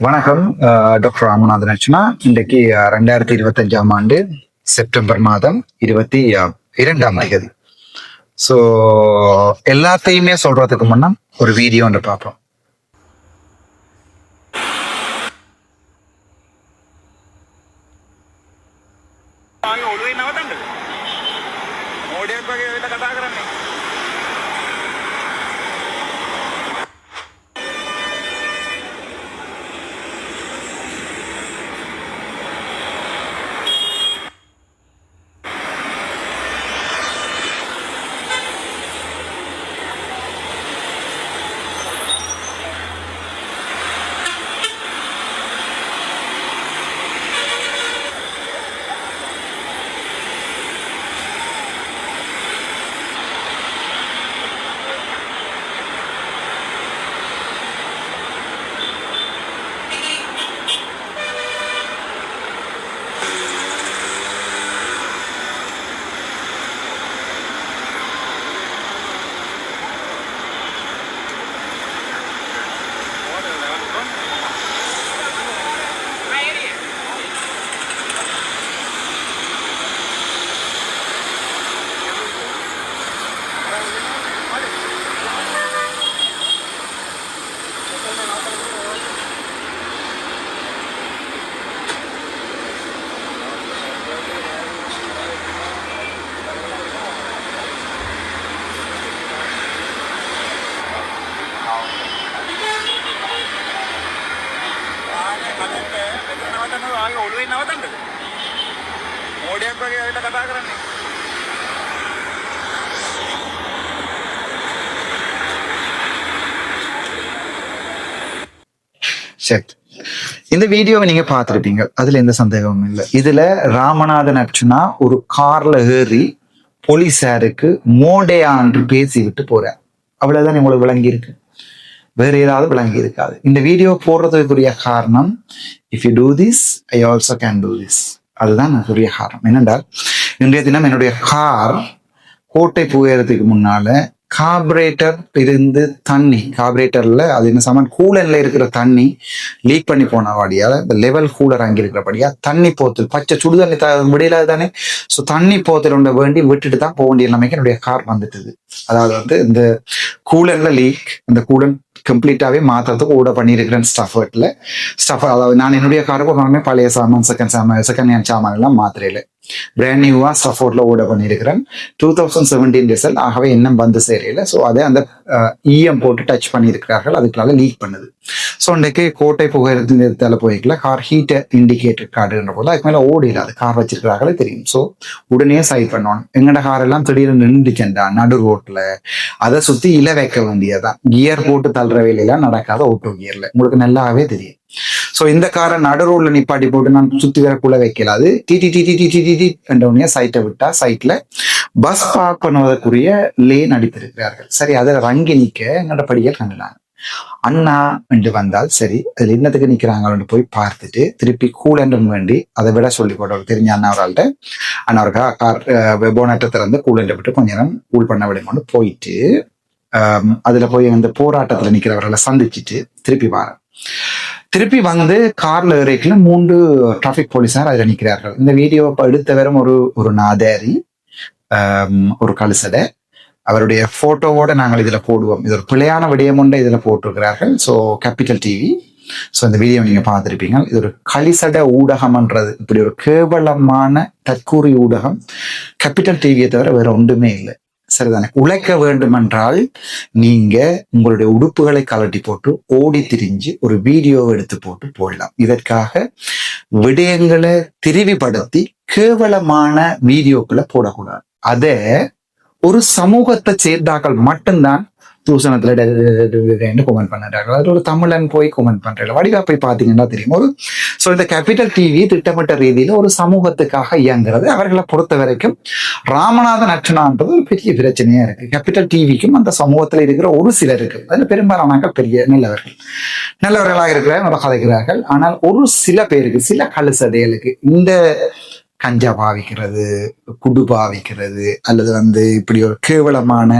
வணக்கம் அஹ், டாக்டர் ராமநாதன் அர்ச்சனா இன்றைக்கு அஹ், ரெண்டாயிரத்தி இருபத்தஞ்சாம் ஆண்டு செப்டம்பர் மாதம் இருபத்தி அஹ், இரண்டாம் தேதி ஸோ எல்லாத்தையுமே சொல்றதுக்கு முன்னா ஒரு வீடியோ ஒன்று பார்ப்போம் ආගේ ඔළුවේ නවතන්නද? මෝඩයෙක් වගේ වෙලා කතා කරන්නේ. ഇപ്പൊ കട്ടാക്കറന്നെ சரி இந்த வீடியோவை நீங்க பார்த்துருப்பீங்க. அதுல எந்த சந்தேகமும் இல்லை. இதுல ராமநாதன் அர்ச்சுனா ஒரு கார்ல ஏறி போலீஸாருக்கு மோடையான்று பேசிவிட்டு போறார். அவ்வளவுதான் உங்களுக்கு விளங்கி இருக்கு வேற ஏதாவது விளங்கி இருக்காது இந்த வீடியோ போடுறதுக்குரிய காரணம் if you do this I also can do this அதுதான் அதுக்குரிய காரணம். என்னென்றால் இன்றைய தினம் என்னுடைய கார் கோட்டை புகையறதுக்கு முன்னால கார்பரேட்டர் இருந்து தண்ணி கார்பரேட்டர்ல அது என்ன சமன் கூலர்ல இருக்கிற தண்ணி லீக் பண்ணி போன இந்த லெவல் கூலர் அங்கே இருக்கிறபடியா தண்ணி போத்தல் பச்சை சுடு தண்ணி த முடியல தானே ஸோ தண்ணி போத்தல் ஒன்றை வேண்டி விட்டுட்டு தான் போக வேண்டிய நிலைமைக்கு என்னுடைய கார் வந்துட்டுது. அதாவது வந்து இந்த கூலர்ல லீக் அந்த கூலன் கம்ப்ளீட்டாகவே மாத்துறதுக்கு கூட பண்ணியிருக்கிறேன் ஸ்டஃபர்ட்டில் ஸ்டஃப் அதாவது நான் என்னுடைய காருக்கு எல்லாமே பழைய சாமான் செகண்ட் சாமான் செகண்ட் ஹேண்ட் சாமான் எல்லாம் மாத்திரையில் பிராண்ட் நியூவாக ஸ்டஃபோர்ட்ல ஓட பண்ணியிருக்கிறேன். டூ தௌசண்ட் செவன்டீன் ரிசல்ட் ஆகவே இன்னும் வந்து சேரையில் ஸோ அதை அந்த இஎம் போட்டு டச் பண்ணியிருக்கிறார்கள். அதுக்குள்ளால லீக் பண்ணுது. ஸோ இன்றைக்கு கோட்டை புகையிரத்தில் போய்க்கல. கார் ஹீட்டர் இண்டிகேட்டர் கார்டுன்ற போது அதுக்கு மேலே ஓடி இல்லாது கார் வச்சிருக்கிறார்களே தெரியும். ஸோ உடனே சைட் பண்ணணும் எங்கட கார் எல்லாம் திடீர்னு நின்றுச்சண்டா? நடு ரோட்ல அதை சுத்தி இலை வைக்க வேண்டியதுதான். கியர் போட்டு தள்ளுற வேலையெல்லாம் நடக்காத ஓட்டோ கியர்ல உங்களுக்கு நல்லாவே தெரியும். ஸோ இந்த காரை நடு ரோட்ல நிப்பாட்டி போட்டு நான் சுத்தி வரக்குள்ள வைக்கல. டிடி டிடி டிடி டிடி என்ற உடனே சைட்டை விட்டா சைட்ல பஸ் பார்க் பண்ணுவதற்குரிய லேன் அடித்திருக்கிறார்கள். சரி அதில் ரங்கி நிற்க எங்களோட படிகள் கண்டுனாங்க. அண்ணா என்று வந்தால் சரி அதுல என்னத்துக்கு நிக்கிறாங்கன்னு போய் பார்த்துட்டு திருப்பி கூலண்டும் வேண்டி அதை விட சொல்லி போட்டவர் தெரிஞ்ச அண்ணா அவரால்கிட்ட அண்ணா அவருக்கா கார் போனட்டை திறந்து கூலண்டை விட்டு கொஞ்ச நேரம் கூல் பண்ண விடுங்கன்னு போயிட்டு அதுல போய் அந்த போராட்டத்துல நிக்கிறவர்களை சந்திச்சுட்டு திருப்பி வாரேன் திருப்பி வந்து கார்ல ஏறிக்கல. மூன்று டிராபிக் போலீஸார் அதில் நிற்கிறார்கள் இந்த வீடியோ எடுத்தவரும் ஒரு ஒரு நாதாரி ஒரு கழுசடை. அவருடைய போட்டோவோட நாங்கள் இதில் போடுவோம். இது ஒரு பிழையான விடயம் ஒன்றை போட்டிருக்கிறார்கள். ஸோ கேபிட்டல் டிவி ஸோ இந்த வீடியோ நீங்கள் பார்த்துருப்பீங்க. இது ஒரு களிசட ஊடகம்ன்றது இப்படி ஒரு கேவலமான தற்கூறி ஊடகம். கேபிட்டல் டிவியை தவிர வேற ஒன்றுமே இல்லை. சரிதானே? உழைக்க வேண்டுமென்றால் நீங்க உங்களுடைய உடுப்புகளை கலட்டி போட்டு ஓடி திரிஞ்சு ஒரு வீடியோ எடுத்து போட்டு போடலாம். இதற்காக விடயங்களை திரிவுபடுத்தி கேவலமான வீடியோக்களை போடக்கூடாது. அதை ஒரு சமூகத்தை சேர்ந்தாக்கள் மட்டும்தான் தூசணத்தில் கமெண்ட் பண்ணுறார்கள் அது ஒரு தமிழன் போய் கமெண்ட் பண்றாங்க வடிவா போய் பாத்தீங்கன்னா தெரியும். ஒரு ஸோ இந்த கேபிட்டல் டிவி திட்டமிட்ட ரீதியில ஒரு சமூகத்துக்காக இயங்குறது அவர்களை பொறுத்த வரைக்கும் ராமநாதன் அர்ச்சனான்றது ஒரு பெரிய பிரச்சனையா இருக்கு. கேபிட்டல் டிவிக்கும் அந்த சமூகத்துல இருக்கிற ஒரு சிலருக்கு. அதில் பெரும்பாலானாக்கள் பெரிய நல்லவர்கள். நல்லவர்களாக இருக்கிறார்கள் நல்லா கதைக்கிறார்கள். ஆனால் ஒரு சில பேருக்கு சில கழுசதைகளுக்கு இந்த கஞ்சா பாவிக்கிறது குடு பாவிக்கிறது அல்லது வந்து இப்படி ஒரு கேவலமான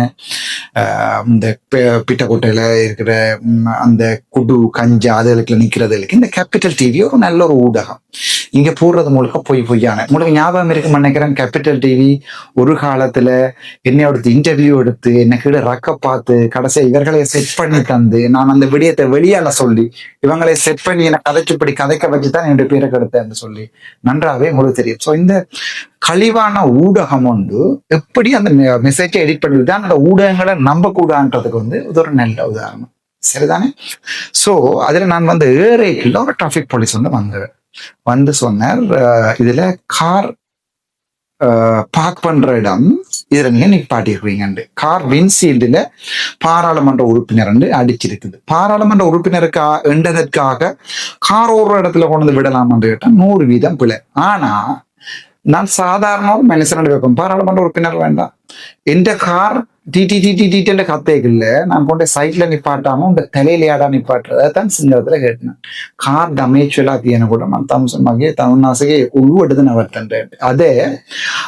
இந்த பிட்டக்கோட்டையில் இருக்கிற அந்த குடு கஞ்சா அதுகளுக்கு நிற்கிறதுகளுக்கு இந்த கேபிட்டல் டிவி ஒரு நல்ல ஒரு ஊடகம். இங்க போடுறது முழுக்க பொய் பொய்யான. உங்களுக்கு ஞாபகம் இருக்குன்னு நினைக்கிறேன். கேபிட்டல் டிவி ஒரு காலத்துல என்னை எடுத்து இன்டர்வியூ எடுத்து என்ன கீழே ரக்க பார்த்து கடைசியா இவர்களை செட் பண்ணி தந்து நான் அந்த விடயத்தை வெளியால சொல்லி இவங்களை செட் பண்ணி என்னை கதைச்சுப்படி கதைக்க வச்சு தான் என்னுடைய பேரை கெடுத்தேன்னு சொல்லி நன்றாவே உங்களுக்கு தெரியும். ஸோ இந்த கழிவான ஊடகம் வந்து எப்படி அந்த மெசேஜை எடிட் பண்ணிட்டு அந்த ஊடகங்களை நம்பக்கூடாதுன்றதுக்கு வந்து இது ஒரு நல்ல உதாரணம். சரிதானே? ஸோ அதில் நான் வந்து ஏரேக்கில் ஒரு டிராஃபிக் போலீஸ் வந்து வந்தேன் வந்து சொன்னார் இதுல கார் பார்க் பண்ற இடம் இதுல நீங்க நிப்பாட்டிருக்கீங்கண்டு கார் வின்சீல்டுல பாராளுமன்ற உறுப்பினர் அடிச்சிருக்குது. பாராளுமன்ற உறுப்பினருக்கா என்றதற்காக கார் ஒரு இடத்துல கொண்டு வந்து விடலாம்னு கேட்டா நூறு வீதம் பிழை. ஆனா நான் சாதாரண ஒரு மனுஷனோட வைப்பேன் பாராளுமன்ற உறுப்பினர் வேண்டாம். எந்த கார் டிடி டிடி டிடின்ற கத்தைகள்ல நான் கொண்டு சைட்ல நிப்பாட்டாம உண்ட தலையிலையாடா நிப்பாட்டுறது அதான் சிங்களத்துல கேட்டேன். கார் டமேஜ் எல்லாத்தையும் கூட தம்சம் மகே தமிழ்நாசகே உருவடுது நவர்த்தன்றேன் அதே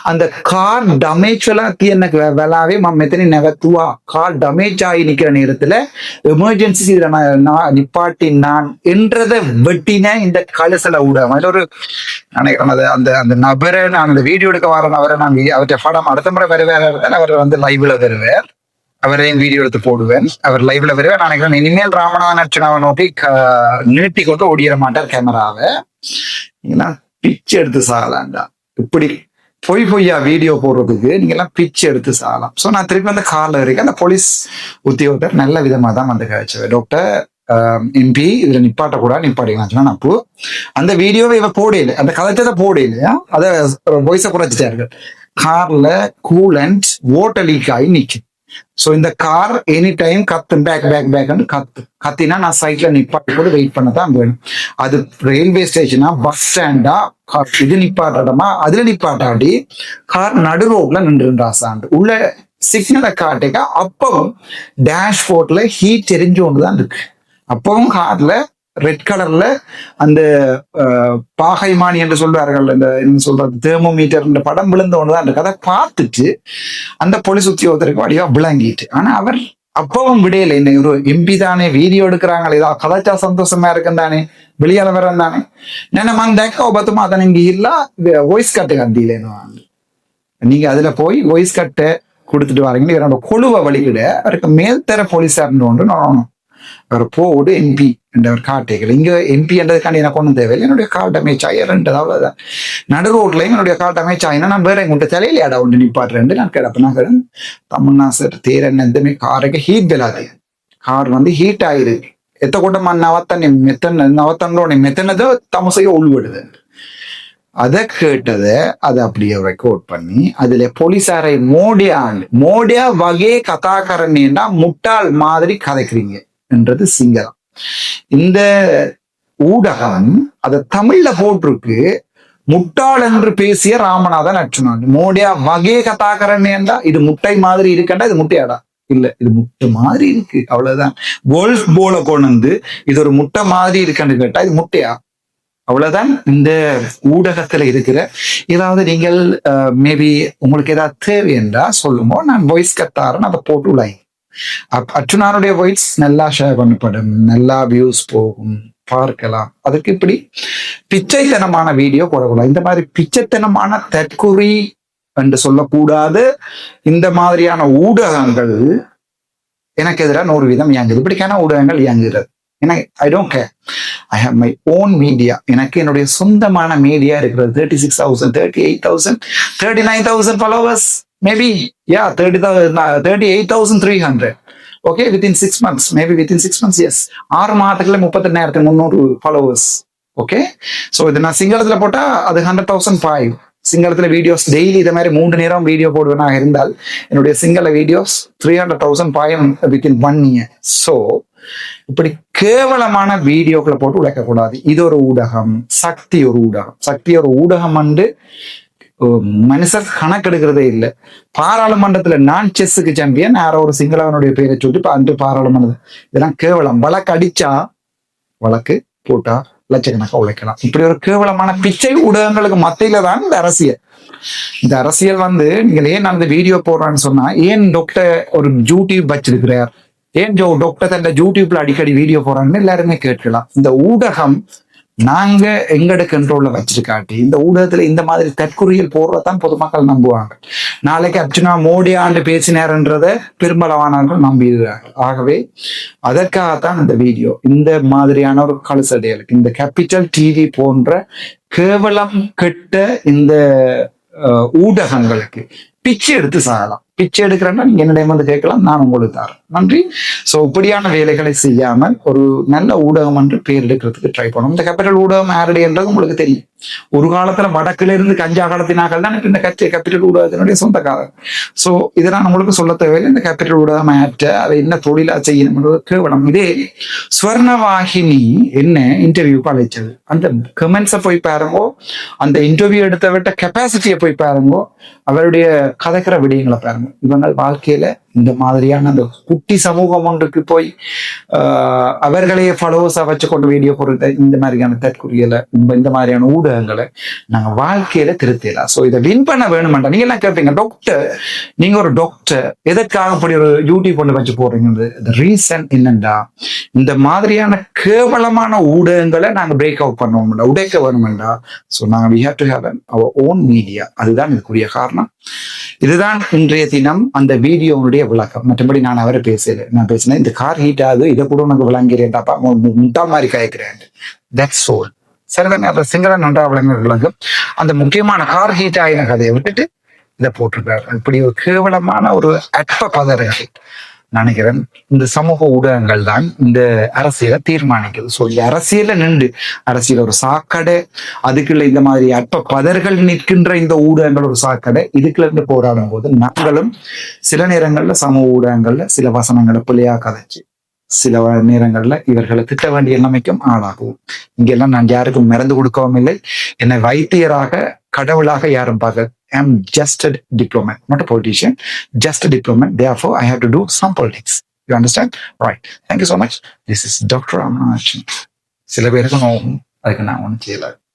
அந்த கார் டமேஜ் எல்லாத்தையும் வெலாவே மம் மெத்தனி நெவத்துவா கார் டமேஜ் ஆகி நிக்கிற நேரத்துல எமர்ஜென்சி இதுல நான் நிப்பாட்டி நான் என்றதை வெட்டின இந்த கழுசல விட அதுல ஒரு நினைக்கிறேன் அந்த அந்த நபரை நான் அந்த வீடியோ எடுக்க வர நபரை நாங்கள் அவற்றை படம் அடுத்த முறை வருவேன் அவர் வந்து லைவ்ல வருவேன். வருவார் அவரையும் வீடியோ எடுத்து போடுவேன். அவர் லைவ்ல வருவேன் நான் இனிமேல் ராமநாதன் அர்ச்சனாவை நோக்கி நீட்டி கொண்டு ஓடிட மாட்டார் கேமராவை நீங்களாம் பிச்சு எடுத்து சாகலாண்டா இப்படி பொய் பொய்யா வீடியோ போடுறதுக்கு நீங்க எல்லாம் பிச்சு எடுத்து சாகலாம். சோ நான் திருப்பி அந்த காலில் இருக்கேன். அந்த போலீஸ் உத்தியோகத்தர் நல்ல விதமா தான் வந்து கழிச்சவர் டாக்டர் எம்பி இதுல நிப்பாட்ட கூட நிப்பாட்டிக்கலாம் சொன்னா அப்போ. அந்த வீடியோவை இவ போடையில அந்த கதைச்சதை போடையில அதை வாய்ஸை குறைச்சிட்டார்கள். கார்ல கூலண்ட் ஓட்டர் லீக் ஆகி நிக்கு சோ இந்த கார் எனி டைம் கத்து பேக் பேக் பேக்னு கத்து. கத்தினா நான் சைட்ல நிப்பாட்டி கூட வெயிட் பண்ண தான் வேணும். அது ரயில்வே ஸ்டேஷனா பஸ் ஸ்டாண்டா இது நிப்பாட்டமா அதுல நிப்பாட்டாடி கார் நடு ரோட்ல நின்றுன்றாசாண்டு உள்ள சிக்னலை காட்டிக்க அப்பவும் டேஷ்போர்ட்ல ஹீட் எரிஞ்சு கொண்டு தான் இருக்கு. அப்பவும் கார்ல ரெட் கலர்ல அந்த பாகைமானி என்று சொல்வார்கள். இந்த சொல்ற தேர்மோமீட்டர் படம் விழுந்த ஒண்ணுதான் அந்த கதை பார்த்துட்டு அந்த போலீஸ் உத்தியோகத்திற்கு வழியா விளங்கிட்டு. ஆனா அவர் அப்பவும் விடையில என்ன ஒரு எம்பி தானே வீடியோ எடுக்கிறாங்களே ஏதோ கதாச்சா சந்தோஷமா இருக்கும் தானே வெளியால வரம் தானே. நான் வந்தாக்க பத்துமா அதை நீங்க இல்ல வாய்ஸ் கட்டு கத்தியிலேன்னு நீங்க அதுல போய் வாய்ஸ் கட்டை கொடுத்துட்டு வரீங்க. என்னோட குழுவை வழிகிட அவருக்கு மேல்தர போலீஸார்னு ஒன்று நான் ஒரு போடு எம்பி என்ற ஒரு கார்டுகள் இங்கே எம்பி என்றதுக்காண்டி எனக்கு ஒன்றும் தேவையில்லை. என்னுடைய கார்டு டேமேஜ் ஆகி இரண்டுது அவ்வளோதான் நடு ரோட்லையும் என்னுடைய கார்டு டேமேஜ் ஆயினா நான் வேற எங்கிட்ட தலையில இடம் ஒன்று நிப்பாடுறேன் நான் கிடப்பேன். நான் தமிழ்நா சார் தேரன் எந்தமே காரைக்கு ஹீட் பெலாது கார் வந்து ஹீட் ஆயிரு. ఎత్తకుండా మన నవత్తాన్ని మెత్తన నవత్తంలోని மெத்தனதோ தமசையோ உள்விடுது அதை கேட்டதை அதை அப்படியே ரெக்கார்ட் பண்ணி அதுல போலீசாரை மோடியான் மோடியா வகை கதாகரன்னா முட்டாள் மாதிரி கதைக்கிறீங்க. என்றது சிங்களம். இந்த ஊடகம் அதை தமிழ்ல போட்டிருக்கு. முட்டாள் என்று பேசிய ராமநாதன் அச்சுனான் மோடியா வகே கதாகரன் ஏண்டா இது முட்டை மாதிரி இருக்கண்டா இது முட்டையாடா? இல்ல இது முட்டை மாதிரி இருக்கு அவ்வளவுதான். கோல்ஃப் போல கொண்டு வந்து இது ஒரு முட்டை மாதிரி இருக்குன்னு கேட்டா இது முட்டையா? அவ்வளவுதான் இந்த ஊடகத்துல இருக்கிற ஏதாவது நீங்கள் மேபி உங்களுக்கு ஏதாவது தேவை என்றா சொல்லுமோ நான் வாய்ஸ் கத்தாரன் அதை போட்டு உலாய் அர்ஜுனானுடைய வாய்ஸ் நல்லா ஷேர் பண்ணப்படும். நல்லா வியூஸ் போகும். பார்க்கலாம். அதுக்கு இப்படி பிச்சைத்தனமான வீடியோ போடக்கூடாது. இந்த மாதிரி பிச்சைத்தனமான தற்குறி என்று சொல்லக்கூடாது. இந்த மாதிரியான ஊடகங்கள் எனக்கு எதிராக நூறு வீதம் இயங்குது. இப்படிக்கான ஊடகங்கள் இயங்குகிறது. எனக்கு I don't care I have my own media எனக்கு என்னுடைய சொந்தமான மீடியா இருக்கிறது. Thirty six thousand thirty eight thousand thirty nine thousand followers maybe ya thirty thirty eight thousand three hundred okay within six months maybe within six months yes ஆறு மாதத்துக்குள்ள முப்பத்தெண்ணாயிரத்தி முந்நூறு followers okay so இது நான் சிங்களத்தில் போட்டா அது hundred thousand five சிங்களத்தில் videos daily இதை மாதிரி மூன்று நேரம் வீடியோ போடுவேனாக இருந்தால் என்னுடைய Sinhala videos three hundred thousand five within one year so இப்படி கேவலமான வீடியோக்களை போட்டு உழைக்கக்கூடாது இது ஒரு ஊடகம். சக்தி ஒரு ஊடகம். சக்தி ஒரு ஊடகம் வந்து மனுஷர் கணக்கெடுக்கிறதே இல்லை. பாராளுமன்றத்துல நான் செஸ்ஸுக்கு சாம்பியன் யாரோ ஒரு சிங்களவனுடைய பேரை சொல்லி அன்று பாராளுமன்றம். இதெல்லாம் கேவலம். வழக்கு அடிச்சா வழக்கு போட்டா லட்சக்கணக்காக உழைக்கலாம். இப்படி ஒரு கேவலமான பிச்சை ஊடகங்களுக்கு மத்தியில தான் இந்த அரசியல். இந்த அரசியல் வந்து நீங்கள் ஏன் அந்த வீடியோ போடுறான்னு சொன்னா ஏன் டாக்டர் ஒரு யூடியூப் வச்சிருக்கிறார்? ஏன் ஜோ டாக்டர் தன்னை யூடியூப்ல அடிக்கடி வீடியோ போறாங்கன்னு எல்லாருமே கேட்கலாம். இந்த ஊடகம் நாங்க எங்கட கண்ட்ரோல்ல வச்சிருக்காட்டி இந்த ஊடகத்துல இந்த மாதிரி தற்குறிகள் போடுறதான் பொதுமக்கள் நம்புவாங்க. நாளைக்கு அர்ஜுனா மோடி ஆண்டு பேசினார்ன்றத பெரும்பளவானவர்கள் நம்பிடுறாங்க. ஆகவே அதற்காகத்தான் இந்த வீடியோ இந்த மாதிரியான ஒரு கழுசடைகளுக்கு இந்த கேபிட்டல் டிவி போன்ற கேவலம் கெட்ட இந்த ஊடகங்களுக்கு பிச்சை எடுத்து சாகலாம். பிச்சை எடுக்கிறேன்னா நீங்க என்னிடம் வந்து கேட்கலாம்? நான் உங்களுக்கு தரேன். நன்றி. சோ இப்படியான வேலைகளை செய்யாமல் ஒரு நல்ல ஊடகம் என்று பேர் எடுக்கிறதுக்கு ட்ரை பண்ணணும் இந்த கேபிட்டல் ஊடகம் யாருடையன்றது உங்களுக்கு தெரியும். ஒரு காலத்துல வடக்குல இருந்து கஞ்சா காலத்தினாக்கள் தான் இந்த கட்சி கேபிட்டல் ஊடகத்தினுடைய சொந்தக்காரர். சோ இதை நான் உங்களுக்கு சொல்ல தேவையில்லை. இந்த கேபிட்டல் ஊடகம் ஆற்ற அதை என்ன தொழிலா செய்யணும் கேவலம். இதே ஸ்வர்ணவாகினி என்ன இன்டர்வியூக்கு அழைச்சது அந்த கமெண்ட்ஸை போய் பாருங்கோ. அந்த இன்டர்வியூ எடுத்த விட்ட கெப்பாசிட்டியை போய் பாருங்கோ. அவருடைய கதைக்கிற விடயங்களை பாருங்க. இவங்கள் வாழ்க்கையில இந்த மாதிரியான அந்த குட்டி சமூகம் ஒன்றுக்கு போய் ஆஹ், அவர்களையே வச்சு கொண்டு வீடியோ போடுற இந்த மாதிரியான தற்கொலைகளை இந்த மாதிரியான ஊடகங்களை நாங்க வாழ்க்கையில திருத்தலாம் சோ இதை வின் பண்ண வேணுமெண்டா? நீங்க எல்லாம் கேட்பீங்க டாக்டர் நீங்க ஒரு டாக்டர் எதற்காக அப்படி ஒரு யூடியூப் ஒன்று வச்சு போறீங்க ரீசன் என்னண்டா இந்த மாதிரியான கேவலமான ஊடகங்களை நாங்க பிரேக் அவுட் பண்ணுவோம்டா உடைக்க வேணுமெண்டா? ஸோ நாங்க we have to have our own media அதுதான் இதுக்குரிய காரணம். இதுதான் இன்றைய தினம் அந்த வீடியோனுடைய விளக்கம். மற்றபடி நான் அவரை பேசல. நான் பேசினேன் இந்த கார் ஹீட் ஆகுது இதை கூட உனக்கு விளங்கிறேன்டாப்பா முட்டா மாதிரி காய்க்கிறேன். தட்ஸ் சோல் சரிதானே அந்த சிங்கள நன்றாக விளங்குற விளங்கும் அந்த முக்கியமான கார் ஹீட் ஆகின கதையை விட்டுட்டு இதை போட்டிருக்காரு. இப்படி ஒரு கேவலமான ஒரு அற்ப பதறலை நினைக்கிறேன். இந்த சமூக ஊடகங்கள் தான் இந்த அரசியலை தீர்மானிக்குது. ஸோ இந்த அரசியல நின்று அரசியல் ஒரு சாக்கடை அதுக்குள்ள இந்த மாதிரி அற்ப பதர்கள் நிற்கின்ற இந்த ஊடகங்கள் ஒரு சாக்கடை இதுக்குள்ள இருந்து போராடும் போது நாங்களும் சில நேரங்கள்ல சமூக ஊடகங்கள்ல சில வசனங்களை பிள்ளையா கதைச்சு சில நேரங்கள்ல இவர்களை திட்ட வேண்டிய நிலைமைக்கும் ஆளாகவும் இங்கெல்லாம் நான் யாருக்கும் மறந்து கொடுக்கவும் இல்லை. என்னை வைத்தியராக கடவுளாக யாரும் பார்க்க am just a diplomat, not a politician, just a diplomat. Therefore, I have to do some politics. You understand? Right. Thank you so much. This is Dr. Amna Sila Vera Kung Ako. Ay ka